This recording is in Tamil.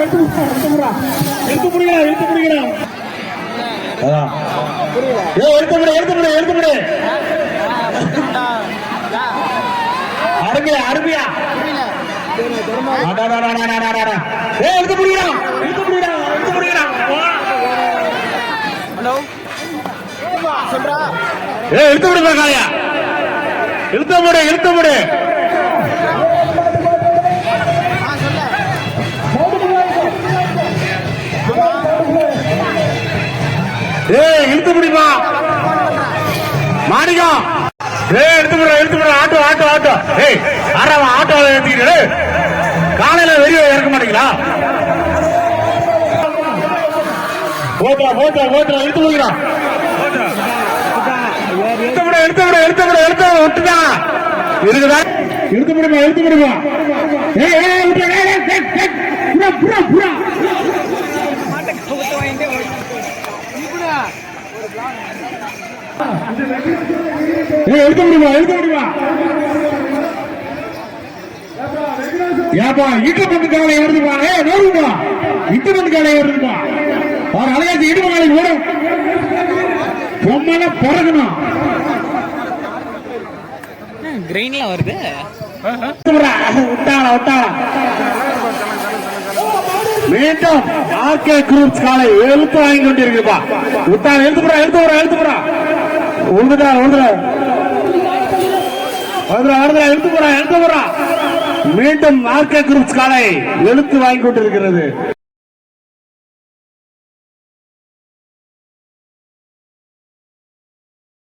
எடுத்து முடிக்கலாம் எடுத்து முடிக்கலாம் அதான் ஏ எடுத்து முடி எடுத்து முடி எடுத்து முடி அருமையா அருமையா அடாடாடாடாடாடாடா. ஏய், எடுத்து முடிக்கலாம் எடுத்து முடிக்கலாம் எடுத்து முடிக்கலாம் ஏ எடுத்து விடுங்க காயா இழுத்த முடி இழுத்த முடி. ஏய் இழுத்து முடிப்பா மாணிக்கம் ஏய் எடுத்து முடி எடுத்து முடி ஆட்டோ ஆட்டோ ஆட்டோ. ஏய் ஆறாவா ஆட்டோ எடுத்துக்கிட்டு காலையில வெளியே இறக்க மாட்டீங்களா? போட்டா. போட்டா போட்டா எடுத்து முடிக்கிறான் எடுத்து விட எடுத்து விட எடுத்து விட எடுத்து விட விட்டுதான் இருக்குதா எடுத்து முடியுமா எடுத்து முடியுமா ஏய் ஏய் விட்டு ஏய் ஏய் ஏய், ஏய், புறா புறா புறா ஏய் எடுக்க முடியுமா? எடுக்க முடியுமா? ஏப்பா இட்டு பந்து காலை வருதுப்பா ஏ நோடுப்பா. இட்டு பந்து காலை வருதுப்பா அவர் அலையாச்சு இட்டு காலை ஓடும். பொம்மையில பிறகணும் கிரெயின்லாம் வருது. விட்டாளா விட்டாளா மீண்டும் ஆர்கே குரூப்ஸ் காலை எழுத்து வாங்கி கொண்டிருக்குப்பா விட்டாள் எழுத்து போறா எழுத்து போறா எழுத்து போறா உழுதுடா உழுதுடா. உழுதுடா எழுத்து போறா எழுத்து போறா மீண்டும் ஆர்கே குரூப்ஸ் காலை எழுத்து வாங்கி கொண்டிருக்கிறது.